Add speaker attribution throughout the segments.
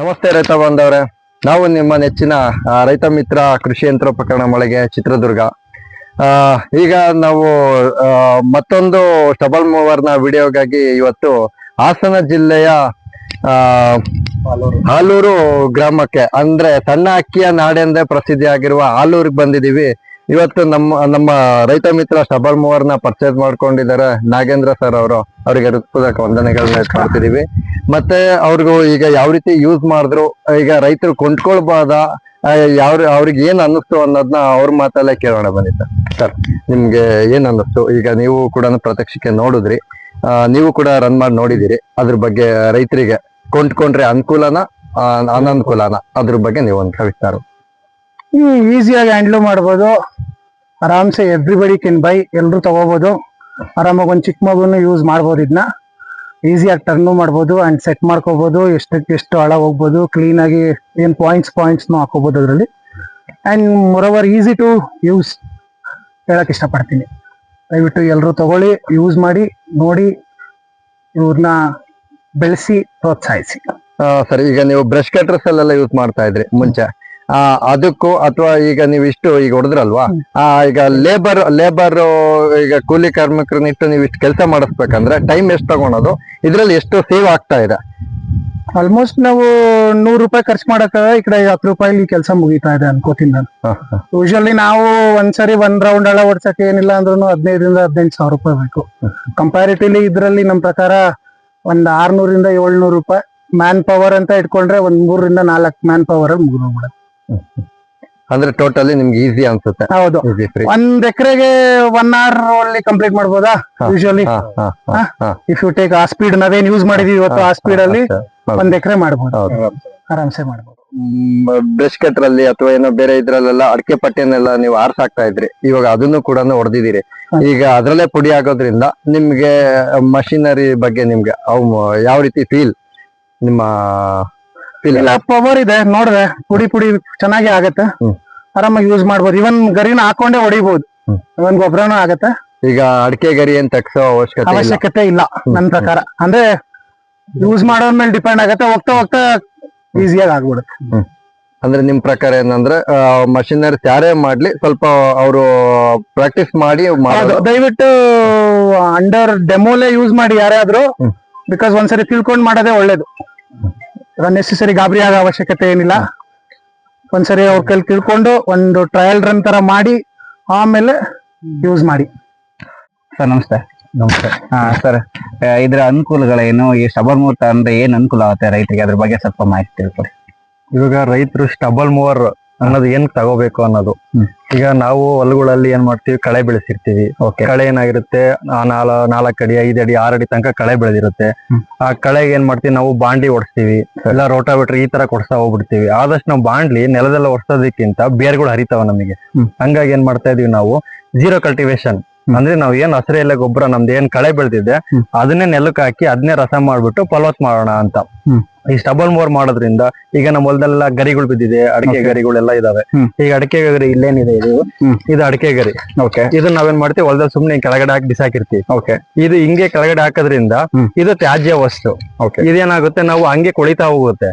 Speaker 1: ನಮಸ್ತೆ ರೈತ ಬಾಂಧವ್ರೆ. ನಾವು ನಿಮ್ಮ ನೆಚ್ಚಿನ ರೈತ ಮಿತ್ರ ಕೃಷಿ ಯಂತ್ರೋಪಕರಣ ಮಳಿಗೆ ಚಿತ್ರದುರ್ಗ. ಈಗ ನಾವು ಮತ್ತೊಂದು ಸ್ಟಬಲ್ ಮೂವರ್ನ ವಿಡಿಯೋಗಾಗಿ ಇವತ್ತು ಹಾಸನ ಜಿಲ್ಲೆಯ ಆಲೂರು ಗ್ರಾಮಕ್ಕೆ, ಅಂದ್ರೆ ಸಣ್ಣ ಅಕ್ಕಿಯ ನಾಡೆಂದೇ ಪ್ರಸಿದ್ಧಿಯಾಗಿರುವ ಹಾಲೂರಿಗೆ ಬಂದಿದ್ದೀವಿ. ಇವತ್ತು ನಮ್ಮ ನಮ್ಮ ರೈತ ಮಿತ್ರ ಸ್ಟಬಲ್ ಮೂವರ್ನ ಪರ್ಚೇಸ್ ಮಾಡ್ಕೊಂಡಿದ್ದಾರೆ ನಾಗೇಂದ್ರ ಸರ್ ಅವರು. ಅವರಿಗೆ ಹೃತ್ಪೂರ್ವಕ ವಂದನೆಗಳನ್ನ ಮಾಡ್ತಿದೀವಿ ಮತ್ತೆ ಅವ್ರಿಗೂ ಈಗ ಯಾವ ರೀತಿ ಯೂಸ್ ಮಾಡಿದ್ರು ಈಗ ರೈತರು ಕೊಂಡ್ಕೊಳ್ಬಹುದ ಯಾವ ಅವ್ರಿಗೆ ಏನ್ ಅನ್ನಿಸ್ತು ಅನ್ನೋದನ್ನ ಅವ್ರ ಮಾತಲ್ಲೇ ಕೇಳೋಣ ಬನ್ನಿ ಸರ್. ಸರ್ ನಿಮ್ಗೆ ಏನ್ ಅನ್ನಿಸ್ತು? ಈಗ ನೀವು ಕೂಡ ಪ್ರತ್ಯಕ್ಷಕ್ಕೆ ನೋಡಿದ್ರಿ. ಆ, ನೀವು ಕೂಡ ರನ್ ಮಾಡಿ ನೋಡಿದಿರಿ ಅದ್ರ ಬಗ್ಗೆ ರೈತರಿಗೆ ಕೊಂಡ್ಕೊಂಡ್ರೆ ಅನುಕೂಲನ ಆ, ಅನನುಕೂಲನ ಅದ್ರ ಬಗ್ಗೆ ನೀವು ಒಂದು ವಿಸ್ತಾರ.
Speaker 2: ಈಸಿಯಾಗಿ ಹ್ಯಾಂಡ್ಲ್ ಮಾಡ್ಬೋದು. ಆರಾಮ್ಸೆ ಎವ್ರಿಬಡಿ ಕೆನ್ ಬೈ ಎಲ್ರು ತಗೋಬಹುದು ಆರಾಮಾಗಿ ಒಂದ್ ಚಿಕ್ಕ ಮಗುನು ಯೂಸ್ ಮಾಡ್ಬೋದು ಇದನ್ನ ಈಸಿಯಾಗಿ ಟರ್ನು ಮಾಡ್ಬೋದು ಅಂಡ್ ಸೆಟ್ ಮಾಡ್ಕೋಬೋದು. ಎಷ್ಟಕ್ಕೆ ಎಷ್ಟು ಆಳ ಹೋಗ್ಬೋದು. ಕ್ಲೀನ್ ಆಗಿ ಏನ್ ಪಾಯಿಂಟ್ಸ್ ಪಾಯಿಂಟ್ಸ್ ಹಾಕೋಬಹುದು ಅದರಲ್ಲಿ. And moreover easy to use ಹೇಳಕ್ ಇಷ್ಟಪಡ್ತೀನಿ. ದಯವಿಟ್ಟು ಎಲ್ಲರೂ ತಗೊಳ್ಳಿ ಯೂಸ್ ಮಾಡಿ, ನೋಡಿ ಇವ್ರನ್ನ ಬೆಳೆಸಿ, ಪ್ರೋತ್ಸಾಹಿಸಿ.
Speaker 1: ಸರಿ, ಈಗ ನೀವು ಬ್ರಷ್ ಕಟರ್ಸ್ ಅಲ್ಲೆಲ್ಲ ಯೂಸ್ ಮಾಡ್ತಾ ಇದ್ರಿ, ಮುಂಚೆ. ಅದಕ್ಕೂ ಅಥವಾ ಈಗ ನೀವು ಇಷ್ಟು ಈಗ ಹೊಡೆದ್ರಲ್ವಾ? ಆ ಈಗ ಲೇಬರ್ ಲೇಬರ್ ಈಗ ಕೂಲಿ ಕಾರ್ಮಿಕರನ್ನ ಇಟ್ಟು ನೀವು ಇಷ್ಟು ಕೆಲಸ ಮಾಡಿಸ್ಬೇಕಂದ್ರೆ ಟೈಮ್ ಎಷ್ಟು ತಗೊಳೋದು? ಇದ್ರಲ್ಲಿ ಎಷ್ಟು ಸೇವ್ ಆಗ್ತಾ ಇದೆ?
Speaker 2: ಆಲ್ಮೋಸ್ಟ್ ನಾವು ನೂರು ರೂಪಾಯಿ ಖರ್ಚು ಮಾಡಕ್ಕ ಈ ಕಡೆ ಹತ್ತು ರೂಪಾಯಿ ಕೆಲಸ ಮುಗಿತಾ ಇದೆ ಅನ್ಕೋತೀನಿ ನಾನು. ಯೂಶಲಿ ನಾವು ಒಂದ್ಸರಿ ಒಂದ್ ರೌಂಡ್ ಅಳ ಓಡ್ಸಕ್ಕೆ ಏನಿಲ್ಲ ಅಂದ್ರೂ ಹದಿನೈದರಿಂದ ಹದಿನೆಂಟು ಸಾವಿರ ರೂಪಾಯಿ ಬೇಕು. ಕಂಪ್ಯಾರಿಟಿವ್ಲಿ ಇದ್ರಲ್ಲಿ ನಮ್ ಪ್ರಕಾರ ಒಂದ್ ಆರ್ನೂರಿಂದ ಏಳ್ನೂರು ರೂಪಾಯಿ ಮ್ಯಾನ್ ಪವರ್ ಅಂತ ಇಟ್ಕೊಂಡ್ರೆ ಒಂದ್ ಮೂರರಿಂದ ನಾಲ್ಕು ಮ್ಯಾನ್ ಪವರ್ ಅಲ್ಲಿ ಮುಗಿದೋಗ್ಬಿಡುತ್ತೆ.
Speaker 1: ಅಂದ್ರೆ ಟೋಟಲಿ ನಿಮ್ಗೆ ಈಸಿ ಅನ್ಸುತ್ತೆ.
Speaker 2: ಹೌದು.
Speaker 1: ಈಸಿ ಫ್ರೀ
Speaker 2: ಒಂದ್ ಎಕರೆಗೆ ಒನ್ ಅವರ್ ಅಲ್ಲಿ ಕಂಪ್ಲೀಟ್ ಮಾಡ್ಬೋದಾ ಯೂಶಲಿ ಇಫ್ ಯು ಟೇಕ್ ಆ ಸ್ಪೀಡ್ ನಾವೇನ್ ಯೂಸ್ ಮಾಡಿದೀವಿ ಇವತ್ತು ಆ ಸ್ಪೀಡ್ ಅಲ್ಲಿ ಒಂದ್ ಎಕರೆ ಮಾಡ್ಬೋದು. ಆರಾಮ್ಸೆ ಮಾಡ್ಬೋದು.
Speaker 1: ಬ್ರಷ್ ಕಟರ್ ಅಲ್ಲಿ ಅಥವಾ ಏನೋ ಬೇರೆ ಇದ್ರಲ್ಲೆಲ್ಲ ಅಡಕೆ ಪಟ್ಟಿಯನ್ನೆಲ್ಲ ನೀವು ಆರ್ಸಾಕ್ತಾ ಇದ್ರಿ. ಇವಾಗ ಅದನ್ನು ಕೂಡ ಹೊಡೆದಿದ್ದೀರಿ. ಈಗ ಅದ್ರಲ್ಲೇ ಪುಡಿ ಆಗೋದ್ರಿಂದ ನಿಮ್ಗೆ ಮಷಿನರಿ ಬಗ್ಗೆ ನಿಮ್ಗೆ ಯಾವ ರೀತಿ ಫೀಲ್ ನಿಮ್ಮ
Speaker 2: ಇಲ್ಲ. ಪವರ್ ಇದೆ ನೋಡ್ರೆ ಪುಡಿ ಪುಡಿ ಚೆನ್ನಾಗಿ ಆಗತ್ತೆ. ಆರಾಮಾಗಿ ಯೂಸ್ ಮಾಡ್ಬೋದು. ಇವನ್ ಗರಿನ ಹಾಕೊಂಡೇ ಹೊಡಿಬಹುದು. ಇವನ್ ಗೊಬ್ಬರನೂ ಆಗತ್ತೆ.
Speaker 1: ಈಗ ಅಡಕೆ ಗರಿ ಏನ್ ತಗ್ಸೋ ಅವಶ್ಯಕತೆ ಇಲ್ಲ.
Speaker 2: ಅವಶ್ಯಕತೆ ಇಲ್ಲ ನನ್ ಪ್ರಕಾರ. ಅಂದ್ರೆ ಯೂಸ್ ಮಾಡೋದ್ ಮೇಲೆ ಡಿಪೆಂಡ್ ಆಗತ್ತೆ ಹೋಗ್ತಾ ಹೋಗ್ತಾ ಈಸಿಯಾಗಿ ಆಗ್ಬಿಡುತ್ತೆ.
Speaker 1: ಅಂದ್ರೆ ನಿಮ್ ಪ್ರಕಾರ ಏನಂದ್ರೆ ಮಷಿನರಿ ಯಾರೇ ಮಾಡ್ಲಿ ಸ್ವಲ್ಪ ಅವರು ಪ್ರಾಕ್ಟೀಸ್ ಮಾಡಿ
Speaker 2: ದಯವಿಟ್ಟು ಅಂಡರ್ ಡೆಮೋಲೆ ಯೂಸ್ ಮಾಡಿ ಯಾರೇ
Speaker 1: ಆದ್ರೂ
Speaker 2: ಬಿಕಾಸ್ ಒಂದ್ಸರಿ ತಿಳ್ಕೊಂಡ್ ಮಾಡೋದೇ ಒಳ್ಳೇದು. ನೆಸೆಸರಿ ಗಾಬರಿ ಆಗೋ ಅವಶ್ಯಕತೆ ಏನಿಲ್ಲ. ಒಂದ್ಸರಿ ಅವ್ರ ಕೈಲಿ ತಿಳ್ಕೊಂಡು ಒಂದು ಟ್ರಯಲ್ ರನ್ ತರ ಮಾಡಿ ಆಮೇಲೆ ಯೂಸ್ ಮಾಡಿ.
Speaker 3: ಸರ್ ನಮಸ್ತೆ.
Speaker 1: ನಮಸ್ತೆ.
Speaker 3: ಹಾ ಸರ್ ಇದ್ರ ಅನುಕೂಲಗಳೇನು ಈ ಸ್ಟಬಲ್ ಮೂರ್ತ ಅಂದ್ರೆ ಏನ್ ಅನುಕೂಲ ಆಗುತ್ತೆ ರೈತರಿಗೆ? ಅದ್ರ ಬಗ್ಗೆ ಸ್ವಲ್ಪ ಮಾಹಿತಿ ತಿಳ್ಕೊಡಿ.
Speaker 1: ಇವಾಗ ರೈತರು ಸ್ಟಬಲ್ ಮೂವರ್ ಅನ್ನೋದು ಏನ್ ತಗೋಬೇಕು ಅನ್ನೋದು. ಈಗ ನಾವು ಹೊಲಗಳಲ್ಲಿ ಏನ್ ಮಾಡ್ತೀವಿ? ಕಳೆ ಬೆಳೆಸಿರ್ತೀವಿ.
Speaker 3: ಓಕೆ.
Speaker 1: ಕಳೆ ಏನಾಗಿರುತ್ತೆ? ನಾಲ್ ನಾಲ್ಕು ಅಡಿ ಐದು ಅಡಿ ಆರು ಅಡಿ ತನಕ ಕಳೆ ಬೆಳೆದಿರುತ್ತೆ. ಆ ಕಳೆ ಏನ್ ಮಾಡ್ತೀವಿ? ನಾವು ಬಾಂಡ್ಲಿ ಓಡಿಸ್ತೀವಿ. ರೋಟ ರೋಟಾವೇಟರ್ ಈ ತರ ಕೊಡ್ಸಾ ಹೋಗ್ಬಿಡ್ತೀವಿ. ಆದಷ್ಟು ನಾವು ಬಾಂಡ್ಲಿ ನೆಲದೆಲ್ಲ ಒಡ್ಸೋದಕ್ಕಿಂತ ಬೇರ್ಗಳು ಹರಿತಾವ ನಮಗೆ. ಹಂಗಾಗಿ ಏನ್ ಮಾಡ್ತಾ ಇದೀವಿ ನಾವು? ಜೀರೋ ಕಲ್ಟಿವೇಶನ್ ಅಂದ್ರೆ ನಾವ್ ಏನ್ ಹಸಿರು ಎಲೆ ಗೊಬ್ಬರ ನಮ್ದು ಏನ್ ಕಳೆ ಬೆಳೆದಿದೆ. ಅದನ್ನೇ ನೆಲಕ್ಕೆ ಹಾಕಿ ಅದನ್ನೇ ರಸ ಮಾಡ್ಬಿಟ್ಟು ಫಲವತ್ ಮಾಡೋಣ ಅಂತ. ಈ ಸ್ಟಬಲ್ ಮೋರ್ ಮಾಡೋದ್ರಿಂದ ಈಗ ನಮ್ಮ ಹೊಲದಲ್ಲೆಲ್ಲ ಗರಿಗಳು ಬಿದ್ದಿದೆ ಅಡಿಕೆ
Speaker 3: ಗರಿಗಳು
Speaker 1: ಗರಿಗಳೆಲ್ಲ ಇದಾವೆ. ಈಗ ಅಡಿಕೆ ಗರಿ ಇಲ್ಲೇನಿದೆ ಇದು. ಇದು ಅಡಿಕೆ ಗರಿ.
Speaker 3: ಓಕೆ
Speaker 1: ಇದನ್ನ ನಾವೇನ್ ಮಾಡ್ತೀವಿ ಹೊಲದಲ್ಲಿ ಸುಮ್ನೆ ಕೆಳಗಡೆ ಹಾಕಿ ಬಿಸಾಕಿರ್ತೀವಿ.
Speaker 3: ಓಕೆ
Speaker 1: ಇದು ಹಿಂಗೆ ಕೆಳಗಡೆ ಹಾಕೋದ್ರಿಂದ ಇದು ತ್ಯಾಜ್ಯ ವಸ್ತು.
Speaker 3: ಓಕೆ
Speaker 1: ಇದೇನಾಗುತ್ತೆ ನಾವು ಹಂಗೆ ಕೊಳಿತಾ ಹೋಗುತ್ತೆ.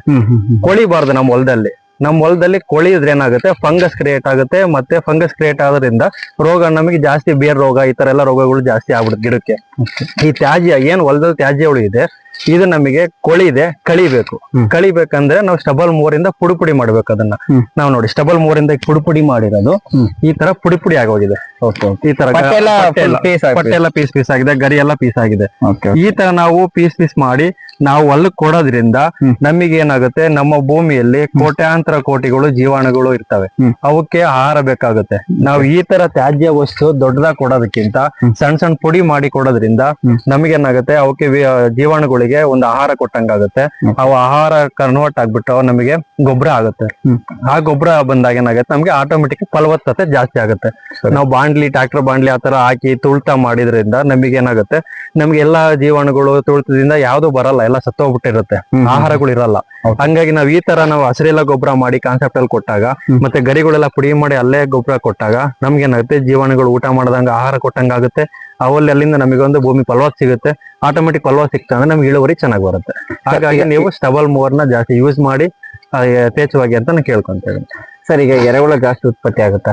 Speaker 1: ಕೊಳಿಬಾರ್ದು ನಮ್ಮ ಹೊಲದಲ್ಲಿ. ನಮ್ಮ ಹೊಲದಲ್ಲಿ ಕೊಳಿದ್ರೆ ಏನಾಗುತ್ತೆ ಫಂಗಸ್ ಕ್ರಿಯೇಟ್ ಆಗುತ್ತೆ ಮತ್ತೆ ಫಂಗಸ್ ಕ್ರಿಯೇಟ್ ಆದ್ರಿಂದ ರೋಗ ನಮಗೆ ಜಾಸ್ತಿ ಬೇರ್ ರೋಗ ಈ ತರ ಎಲ್ಲ ರೋಗಗಳು ಜಾಸ್ತಿ ಆಗ್ಬಿಡುತ್ತೆ ಗಿಡಕ್ಕೆ. ಈ ತ್ಯಾಜ್ಯ ಏನ್ ಹೊಲದಲ್ಲಿ ತ್ಯಾಜ್ಯಗಳು ಇದೆ ಇದು ನಮಗೆ ಕೊಳಿ ಇದೆ ಕಳಿಬೇಕು. ಕಳಿಬೇಕಂದ್ರೆ ನಾವು ಸ್ಟಬಲ್ ಮೂರಿಂದ ಪುಡಿ ಪುಡಿ ಮಾಡ್ಬೇಕು ಅದನ್ನ. ನಾವು ನೋಡಿ ಸ್ಟಬಲ್ ಮೂರಿಂದ ಪುಡಿ ಪುಡಿ ಮಾಡಿರೋದು ಈ ತರ ಪುಡಿ ಪುಡಿ ಆಗೋಗಿದೆ ಈ ತರ
Speaker 3: ಪಟ್ಟೆ ಎಲ್ಲ ಪೀಸ್
Speaker 1: ಪೀಸ್ ಆಗಿದೆ. ಗರಿ ಎಲ್ಲ ಪೀಸ್ ಆಗಿದೆ. ಈ ತರ ನಾವು ಪೀಸ್ ಪೀಸ್ ಮಾಡಿ ನಾವು ಅಲ್ಲಿ ಕೊಡೋದ್ರಿಂದ. ನಮಗೆ ಏನಾಗುತ್ತೆ ನಮ್ಮ ಭೂಮಿಯಲ್ಲಿ ಕೋಟ್ಯಾಂತರ ಕೋಟಿಗಳು ಜೀವಾಣುಗಳು ಇರ್ತವೆ. ಅವಕ್ಕೆ ಆಹಾರ ಬೇಕಾಗುತ್ತೆ. ನಾವು ಈ ತರ ತ್ಯಾಜ್ಯ ವಸ್ತು ದೊಡ್ಡದಾಗ ಕೊಡೋದಕ್ಕಿಂತ. ಸಣ್ಣ ಸಣ್ಣ ಪುಡಿ ಮಾಡಿ ಕೊಡೋದ್ರಿಂದ ನಮಗೇನಾಗುತ್ತೆ ಅವಕ್ಕೆ ವಿ- ಜೀವಾಣುಗಳಿಗೆ ಒಂದು ಆಹಾರ ಕೊಟ್ಟಂಗಾಗುತ್ತೆ.
Speaker 3: ಆಗುತ್ತೆ
Speaker 1: ಅವು ಆಹಾರ ಕನ್ವರ್ಟ್ ಆಗ್ಬಿಟ್ಟು ನಮಗೆ ಗೊಬ್ಬರ ಆಗುತ್ತೆ. ಆ ಗೊಬ್ಬರ ಬಂದಾಗ ಏನಾಗುತ್ತೆ? ನಮಗೆ ಆಟೋಮೆಟಿಕ್ ಫಲವತ್ತತೆ ಜಾಸ್ತಿ ಆಗುತ್ತೆ. ನಾವು ಬಾಂಡ್ಲಿ ಟ್ರಾಕ್ಟರ್ ಬಾಂಡ್ಲಿ ಆತರ ಹಾಕಿ ತುಳ್ತಾ ಮಾಡಿದ್ರಿಂದ ನಮಗೆ ಏನಾಗುತ್ತೆ? ನಮ್ಗೆ ಎಲ್ಲಾ ಜೀವಾಣುಗಳು ತುಳಿತದಿಂದ ಯಾವ್ದು ಬರಲ್ಲ ಎಲ್ಲ ಸತ್ತೋಗ್ಬಿಟ್ಟಿರುತ್ತೆ. ಆಹಾರಗಳು ಇರಲ್ಲ. ಹಂಗಾಗಿ ನಾವ್ ಈ ತರ ನಾವು ಹಸಿರೆಲ್ಲ ಗೊಬ್ಬರ ಮಾಡಿ ಕಾನ್ಸೆಪ್ಟ್ ಅಲ್ಲಿ ಕೊಟ್ಟಾಗ ಮತ್ತೆ ಗರಿಗಳೆಲ್ಲ ಪುಡಿ ಮಾಡಿ ಅಲ್ಲೇ ಗೊಬ್ಬರ ಕೊಟ್ಟಾಗ ನಮ್ಗೆ ಏನಾಗುತ್ತೆ? ಜೀವಾಣುಗಳು ಊಟ ಮಾಡ್ದಂಗ ಆಹಾರ ಕೊಟ್ಟಂಗ ಆಗುತ್ತೆ ಅವಲ್ಲಿ ಅಲ್ಲಿಂದ ನಮಗೊಂದು ಭೂಮಿ ಫಲವಾಗ ಸಿಗುತ್ತೆ. ಆಟೋಮೆಟಿಕ್ ಫಲವತ್ ಸಿಕ್ತ ಅಂದ್ರೆ ನಮ್ಗೆ ಇಳುವರಿ ಚೆನ್ನಾಗಿ ಬರುತ್ತೆ. ಹಾಗಾಗಿ ನೀವು ಸ್ಟಬಲ್ ಮೂವರ್ನ ಜಾಸ್ತಿ ಯೂಸ್ ಮಾಡಿ ಯಥೇಚ್ಛವಾಗಿ ಅಂತ ನಾನು ಕೇಳ್ಕೊಂತೇವೆ.
Speaker 3: ಸರ್ ಈಗ ಎರೆಹುಳ ಜಾಸ್ತಿ ಉತ್ಪತ್ತಿ ಆಗುತ್ತಾ?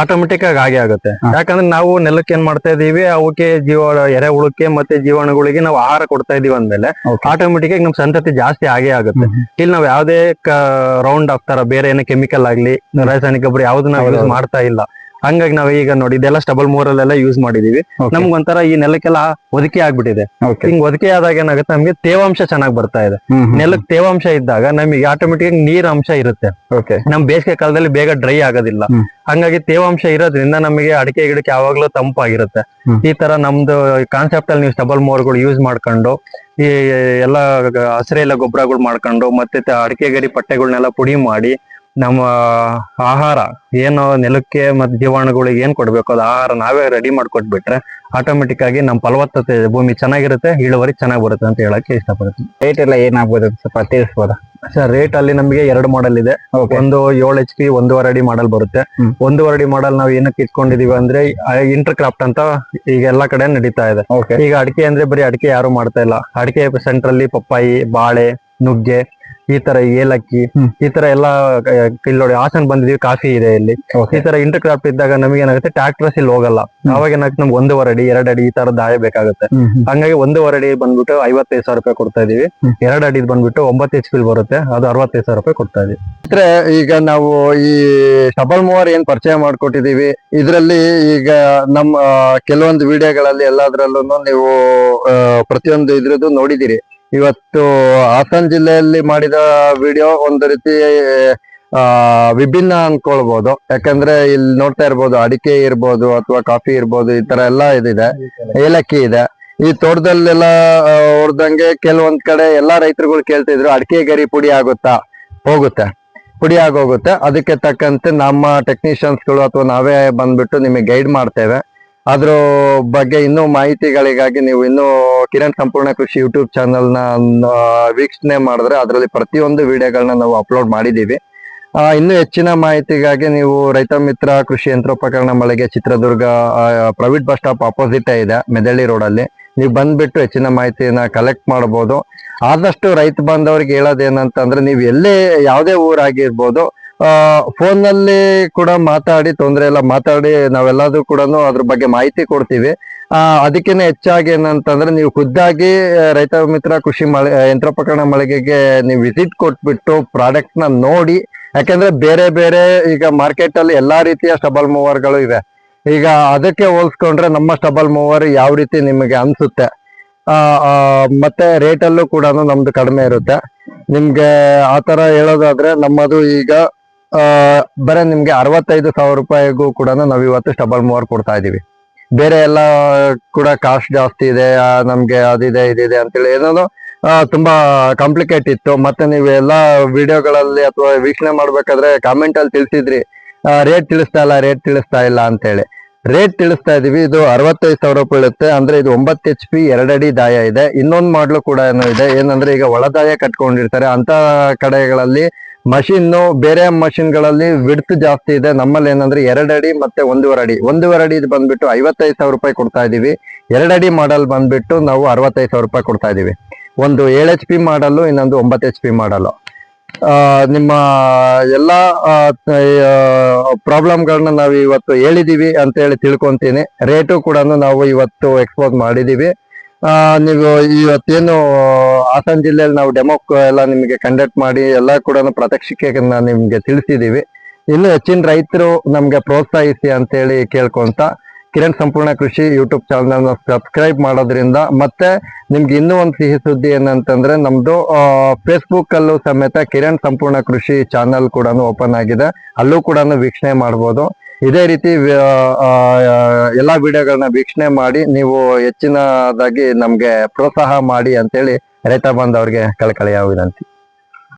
Speaker 1: ಆಟೋಮೆಟಿಕ್ ಆಗಿ ಹಾಗೆ ಆಗುತ್ತೆ. ಯಾಕಂದ್ರೆ ನಾವು ನೆಲಕ್ಕೆ ಏನ್ ಮಾಡ್ತಾ ಇದೀವಿ ಅವಕ್ಕೆ ಜೀವ ಎರೆಹುಳಕ್ಕೆ ಮತ್ತೆ ಜೀವಾಣುಗಳಿಗೆ ನಾವು ಆಹಾರ ಕೊಡ್ತಾ ಇದೀವಿ ಅಂದ್ಮೇಲೆ. ಆಟೋಮೆಟಿಕ್ ಆಗಿ ನಮ್ ಸಂತತಿ ಜಾಸ್ತಿ ಆಗೇ ಆಗುತ್ತೆ. ಇಲ್ಲಿ ನಾವು ಯಾವ್ದೇ ರೌಂಡ್ ಆಗ್ತಾರ ಬೇರೆ ಏನೇ ಕೆಮಿಕಲ್ ಆಗ್ಲಿ ರಾಸಾಯನಿಕ ಗೊಬ್ಬರ ಯಾವ್ದು ನಾವು ಯೂಸ್ ಮಾಡ್ತಾ ಇಲ್ಲ. ಹಂಗಾಗಿ ನಾವ್ ಈಗ ನೋಡಿ ಇದೆಲ್ಲ ಸ್ಟಬಲ್ ಮೂರಲ್ಲೆಲ್ಲ ಯೂಸ್ ಮಾಡಿದೀವಿ. ನಮ್ಗೆ ಒಂಥರ ಈ ನೆಲಕ್ಕೆಲ್ಲ ಒದಕೆ ಆಗ್ಬಿಟ್ಟಿದೆ. ಹಿಂಗ್ ಒದಕೆ ಆದಾಗ ಏನಾಗುತ್ತೆ? ನಮ್ಗೆ ತೇವಾಂಶ ಚೆನ್ನಾಗ್ ಬರ್ತಾ ಇದೆ. ನೆಲಕ್ ತೇವಾಂಶ ಇದ್ದಾಗ ನಮಗೆ ಆಟೋಮೆಟಿಕ್ ನೀರ್ ಅಂಶ ಇರುತ್ತೆ. ನಮ್ ಬೇಸಿಗೆ ಕಾಲದಲ್ಲಿ ಬೇಗ ಡ್ರೈ ಆಗೋದಿಲ್ಲ. ಹಂಗಾಗಿ ತೇವಾಂಶ ಇರೋದ್ರಿಂದ ನಮಗೆ ಅಡಿಕೆ ಗಿಡಕ್ಕೆ ಯಾವಾಗ್ಲೂ ತಂಪಾಗಿರುತ್ತೆ. ಈ ತರ ನಮ್ದು ಕಾನ್ಸೆಪ್ಟ್ ಅಲ್ಲಿ ನೀವು ಸ್ಟಬಲ್ ಮೋರ್ಗಳು ಯೂಸ್ ಮಾಡ್ಕೊಂಡು ಈ ಎಲ್ಲ ಹಸಿರೆಲ್ಲ ಗೊಬ್ಬರಗಳು ಮಾಡ್ಕೊಂಡು ಮತ್ತೆ ಅಡಿಕೆ ಗರಿ ಪಟ್ಟೆಗಳನ್ನೆಲ್ಲ ಪುಡಿ ಮಾಡಿ ನಮ್ಮ ಆಹಾರ ಏನು ನೆಲಕ್ಕೆ ಮತ್ತೆ ಜೀವಾಣುಗಳಿಗೆ ಏನ್ ಕೊಡ್ಬೇಕು ಅದು ಆಹಾರ ನಾವೇ ರೆಡಿ ಮಾಡ್ಕೊಟ್ಬಿಟ್ರೆ ಆಟೋಮೆಟಿಕ್ ಆಗಿ ನಮ್ಮ ಫಲವತ್ತತೆ ಭೂಮಿ ಚೆನ್ನಾಗಿರುತ್ತೆ ಇಳುವರಿ ಚೆನ್ನಾಗಿ ಬರುತ್ತೆ ಅಂತ ಹೇಳಕ್ಕೆ ಇಷ್ಟಪಡ್ತೀನಿ.
Speaker 3: ರೇಟ್ ಎಲ್ಲ ಏನಾಗ್ಬೋದು ಅಂತ ಸ್ವಲ್ಪ ತಿಳಿಸ್ಬೋದಾ?
Speaker 1: ಸರ್ ರೇಟ್ ಅಲ್ಲಿ ನಮಗೆ ಎರಡು ಮಾಡೆಲ್ ಇದೆ. ಒಂದು ಏಳು ಎಚ್ ಪಿ ಒಂದೂವರೆ ಅಡಿ ಮಾಡಲ್ ಬರುತ್ತೆ. ಒಂದೂವರೆ ಅಡಿ ಮಾಡಲ್ ನಾವು ಏನಕ್ಕೆ ಇಟ್ಕೊಂಡಿದೀವಿ ಅಂದ್ರೆ ಇಂಟರ್ ಕ್ರಾಫ್ಟ್ ಅಂತ ಈಗ ಎಲ್ಲಾ ಕಡೆ ನಡೀತಾ ಇದೆ. ಈಗ ಅಡಿಕೆ ಅಂದ್ರೆ ಬರೀ ಅಡಿಕೆ ಯಾರು ಮಾಡ್ತಾ ಇಲ್ಲ. ಅಡಿಕೆ ಸೆಂಟ್ರಲ್ಲಿ ಪಪ್ಪಾಯಿ ಬಾಳೆ ನುಗ್ಗೆ ಈ ತರ ಏಲಕ್ಕಿ ಈ ತರ ಎಲ್ಲಾ ಇಲ್ಲಿ ನೋಡಿ ಹಾಸನ್ ಬಂದಿದೀವಿ ಕಾಫಿ ಇದೆ ಇಲ್ಲಿ. ಈ ತರ ಇಂಟರ್ ಕ್ರಾಪ್ ಇದ್ದಾಗ ನಮಗೆ ಏನಾಗುತ್ತೆ ಟ್ರಾಕ್ಟರ್ಸ್ ಇಲ್ಲಿ ಹೋಗಲ್ಲ. ಅವಾಗ ಏನಾಗುತ್ತೆ ನಮ್ಗೆ ಒಂದೂವರೆ ಅಡಿ ಎರಡು ಅಡಿ ಈ ತರ ದಾಯ ಬೇಕಾಗುತ್ತೆ. ಹಂಗಾಗಿ ಒಂದೂವರೆ ಅಡಿ ಬಂದ್ಬಿಟ್ಟು ಐವತ್ತೈದು ಸಾವಿರ ರೂಪಾಯಿ ಕೊಡ್ತಾ ಇದೀವಿ. ಎರಡ್ ಅಡಿ ಬಂದ್ಬಿಟ್ಟು ಒಂಬತ್ತು ಎಚ್ ಪಿಲ್ ಬರುತ್ತೆ ಅದು ಅರವತ್ತೈದು ಸಾವಿರ ರೂಪಾಯಿ ಕೊಡ್ತಾ ಇದೀವಿ. ಅಂದ್ರೆ ಈಗ ನಾವು ಈ ಡಬಲ್ ಮೂವರ್ ಏನ್ ಪರಿಚಯ ಮಾಡ್ಕೊಟ್ಟಿದೀವಿ ಇದ್ರಲ್ಲಿ ಈಗ ನಮ್ಮ ಕೆಲವೊಂದು ವಿಡಿಯೋಗಳಲ್ಲಿ ಎಲ್ಲಾದ್ರಲ್ಲೂ ನೀವು ಪ್ರತಿಯೊಂದು ಇದ್ರದ್ದು ನೋಡಿದಿರಿ ಇವತ್ತು ಹಾಸನ ಜಿಲ್ಲೆಯಲ್ಲಿ ಮಾಡಿದ ವಿಡಿಯೋ ಒಂದು ರೀತಿ, ಆ, ವಿಭಿನ್ನ ಅನ್ಕೊಳ್ಬಹುದು ಯಾಕಂದ್ರೆ ಇಲ್ಲಿ ನೋಡ್ತಾ ಇರ್ಬೋದು, ಅಡಿಕೆ ಇರ್ಬೋದು ಅಥವಾ ಕಾಫಿ ಇರ್ಬೋದು, ಈ ತರ ಎಲ್ಲಾ ಇದಿದೆ. ಏಲಕ್ಕಿ ಇದೆ. ಈ ತೋಟದಲ್ಲೆಲ್ಲ ಹೊಡ್ದಂಗೆ ಕೆಲವೊಂದ್ ಕಡೆ ಎಲ್ಲಾ ರೈತರುಗಳು ಕೇಳ್ತಿದ್ರು, ಅಡಿಕೆ ಗರಿ ಪುಡಿ ಆಗುತ್ತಾ? ಹೋಗುತ್ತೆ. ಪುಡಿ ಆಗೋಗುತ್ತೆ. ಅದಕ್ಕೆ ತಕ್ಕಂತೆ ನಮ್ಮ ಟೆಕ್ನಿಷಿಯನ್ಸ್ಗಳು ಅಥವಾ ನಾವೇ ಬಂದ್ಬಿಟ್ಟು ನಿಮಗೆ ಗೈಡ್ ಮಾಡ್ತೇವೆ. ಅದ್ರ ಬಗ್ಗೆ ಇನ್ನೂ ಮಾಹಿತಿಗಳಿಗಾಗಿ ನೀವು ಇನ್ನೂ ಕಿರಣ್ ಸಂಪೂರ್ಣ ಕೃಷಿ ಯೂಟ್ಯೂಬ್ ಚಾನಲ್ನ ವೀಕ್ಷಣೆ ಮಾಡಿದ್ರೆ ಅದರಲ್ಲಿ ಪ್ರತಿಯೊಂದು ವಿಡಿಯೋಗಳನ್ನ ನಾವು ಅಪ್ಲೋಡ್ ಮಾಡಿದೀವಿ ಆ, ಇನ್ನೂ ಹೆಚ್ಚಿನ ಮಾಹಿತಿಗಾಗಿ ನೀವು ರೈತ ಮಿತ್ರ ಕೃಷಿ ಯಂತ್ರೋಪಕರಣ ಮಳಿಗೆ Chitradurga private bus stop opposite ಇದೆ ಮೆದಳ್ಳಿ ರೋಡ್ ಅಲ್ಲಿ ನೀವು ಬಂದ್ಬಿಟ್ಟು ಹೆಚ್ಚಿನ ಮಾಹಿತಿಯನ್ನ ಕಲೆಕ್ಟ್ ಮಾಡಬಹುದು ಆದಷ್ಟು ರೈತ ಬಾಂಧವರಿಗೆ ಹೇಳೋದೇನಂತಂದ್ರೆ ನೀವು ಎಲ್ಲೇ ಯಾವುದೇ ಊರಾಗಿರ್ಬೋದು ಫೋನ್ನಲ್ಲಿ ಕೂಡ ಮಾತಾಡಿ, ತೊಂದರೆ ಎಲ್ಲ ಮಾತಾಡಿ ನಾವೆಲ್ಲದೂ ಕೂಡ ಅದ್ರ ಬಗ್ಗೆ ಮಾಹಿತಿ ಕೊಡ್ತೀವಿ. ಅದಕ್ಕಿಂತ ಹೆಚ್ಚಾಗಿ ಏನಂತಂದ್ರೆ ನೀವು ಖುದ್ದಾಗಿ ರೈತ ಮಿತ್ರ ಕೃಷಿ ಮಳೆ ಯಂತ್ರೋಪಕರಣ ಮಳಿಗೆಗೆ ನೀವು ವಿಸಿಟ್ ಕೊಟ್ಬಿಟ್ಟು ಪ್ರಾಡಕ್ಟ್ನ ನೋಡಿ, ಯಾಕಂದ್ರೆ ಬೇರೆ ಬೇರೆ ಈಗ ಮಾರ್ಕೆಟ್ ಅಲ್ಲಿ ಎಲ್ಲಾ ರೀತಿಯ ಸ್ಟಬಲ್ ಮೂವರ್ಗಳು ಇವೆ. ಈಗ ಅದಕ್ಕೆ ಹೋಲ್ಸ್ಕೊಂಡ್ರೆ ನಮ್ಮ ಸ್ಟಬಲ್ ಮೂವರ್ ಯಾವ ರೀತಿ ನಿಮಗೆ ಅನ್ಸುತ್ತೆ? ಮತ್ತೆ ರೇಟ್ ಅಲ್ಲೂ ಕೂಡ ನಮ್ದು ಕಡಿಮೆ ಇರುತ್ತೆ. ನಿಮ್ಗೆ ಆತರ ಹೇಳೋದಾದ್ರೆ ನಮ್ಮದು ಈಗ ಬರೀ ನಿಮ್ಗೆ ಅರವತ್ತೈದು ಸಾವಿರ ರೂಪಾಯಿಗೂ ಕೂಡ ನಾವು ಇವತ್ತು ಸ್ಟಬಲ್ ಮೂವರ್ ಕೊಡ್ತಾ ಇದೀವಿ. ಬೇರೆ ಎಲ್ಲ ಕೂಡ ಕಾಸ್ಟ್ ಜಾಸ್ತಿ ಇದೆ ನಮ್ಗೆ ಅದಿದೆ ಇದಿದೆ ಅಂತೇಳಿ ಏನೋ ಆ, ತುಂಬಾ ಕಾಂಪ್ಲಿಕೇಟ್ ಇತ್ತು. ಮತ್ತೆ ನೀವು ಎಲ್ಲಾ ವಿಡಿಯೋಗಳಲ್ಲಿ ಅಥವಾ ವೀಕ್ಷಣೆ ಮಾಡ್ಬೇಕಾದ್ರೆ ಕಾಮೆಂಟ್ ಅಲ್ಲಿ ತಿಳಿಸಿದ್ರಿ. ರೇಟ್ ತಿಳಿಸ್ತಾ ಇಲ್ಲ ರೇಟ್ ತಿಳಿಸ್ತಾ ಇಲ್ಲ ಅಂತೇಳಿ. ರೇಟ್ ತಿಳಿಸ್ತಾ ಇದೀವಿ ಇದು ಅರವತ್ತೈದು ಸಾವಿರ ರೂಪಾಯಿ ಇಳುತ್ತೆ. ಅಂದ್ರೆ ಇದು ಒಂಬತ್ತು ಎಚ್ ಪಿ ಎರಡಡಿ ದಾಯ ಇದೆ. ಇನ್ನೊಂದು ಮಾಡ್ಲು ಕೂಡ ಏನೋ ಇದೆ. ಏನಂದ್ರೆ ಈಗ ಒಳದಾಯ ಕಟ್ಕೊಂಡಿರ್ತಾರೆ. ಅಂತ ಕಡೆಗಳಲ್ಲಿ ಮಷಿನ್ ಬೇರೆ machine ಗಳಲ್ಲಿ ವಿಡ್ತ್ ಜಾಸ್ತಿ ಇದೆ. ನಮ್ಮಲ್ಲಿ ಏನಂದ್ರೆ ಎರಡಡಿ ಮತ್ತೆ ಒಂದೂವರೆ ಅಡಿ. ಒಂದೂವರೆ ಅಡಿ ಇದು ಬಂದ್ಬಿಟ್ಟು ಐವತ್ತೈದು ಸಾವಿರ ರೂಪಾಯಿ ಕೊಡ್ತಾ ಇದೀವಿ. ಎರಡಡಿ ಮಾಡಲ್ ಬಂದ್ಬಿಟ್ಟು ನಾವು ಅರವತ್ತೈದು ಸಾವಿರ ರೂಪಾಯಿ ಕೊಡ್ತಾ ಇದೀವಿ. ಒಂದು ಏಳು ಎಚ್ ಪಿ ಮಾಡಲು ಇನ್ನೊಂದು ಒಂಬತ್ತು ಎಚ್ ಪಿ ಮಾಡಲು ನಿಮ್ಮ ಎಲ್ಲಾ ಪ್ರಾಬ್ಲಮ್ಗಳನ್ನ ನಾವು ಇವತ್ತು ಹೇಳಿದೀವಿ ಅಂತ ಹೇಳಿ ತಿಳ್ಕೊಂತೀನಿ. ರೇಟು ಕೂಡ ನಾವು ಇವತ್ತು ಎಕ್ಸ್ಪೋಸ್ ಮಾಡಿದೀವಿ. ನೀವು ಇವತ್ತೇನು ಹಾಸನ ಜಿಲ್ಲೆಯಲ್ಲಿ ನಾವು ಡೆಮೋ ಎಲ್ಲ ನಿಮಗೆ ಕಂಡಕ್ಟ್ ಮಾಡಿ ಎಲ್ಲ ಕೂಡ ಪ್ರಾತ್ಯಕ್ಷಿಕೆ ನಿಮ್ಗೆ ತಿಳಿಸಿದೀವಿ. ಇನ್ನು ಹೆಚ್ಚಿನ ರೈತರು ನಮ್ಗೆ ಪ್ರೋತ್ಸಾಹಿಸಿ ಅಂತೇಳಿ ಕೇಳ್ಕೊಂತ, ಕಿರಣ್ ಸಂಪೂರ್ಣ ಕೃಷಿ ಯೂಟ್ಯೂಬ್ ಚಾನಲ್ ಸಬ್ಸ್ಕ್ರೈಬ್ ಮಾಡೋದ್ರಿಂದ ಮತ್ತೆ ನಿಮ್ಗೆ ಇನ್ನೂ ಒಂದು ಸಿಹಿ ಸುದ್ದಿ ಏನಂತಂದ್ರೆ ನಮ್ದು ಫೇಸ್ಬುಕ್ ಅಲ್ಲೂ ಸಮೇತ ಕಿರಣ್ ಸಂಪೂರ್ಣ ಕೃಷಿ ಚಾನಲ್ ಕೂಡ ಓಪನ್ ಆಗಿದೆ. ಅಲ್ಲೂ ಕೂಡ ವೀಕ್ಷಣೆ ಮಾಡ್ಬೋದು. ಇದೇ ರೀತಿ ಎಲ್ಲಾ ವಿಡಿಯೋಗಳನ್ನ ವೀಕ್ಷಣೆ ಮಾಡಿ, ನೀವು ಹೆಚ್ಚಿನದಾಗಿ ನಮ್ಗೆ ಪ್ರೋತ್ಸಾಹ ಮಾಡಿ ಅಂತೇಳಿ ರೈತ ಬಾಂಧವರಿಗೆ ಕಳಕಳಿಯ ವಿನಂತಿ.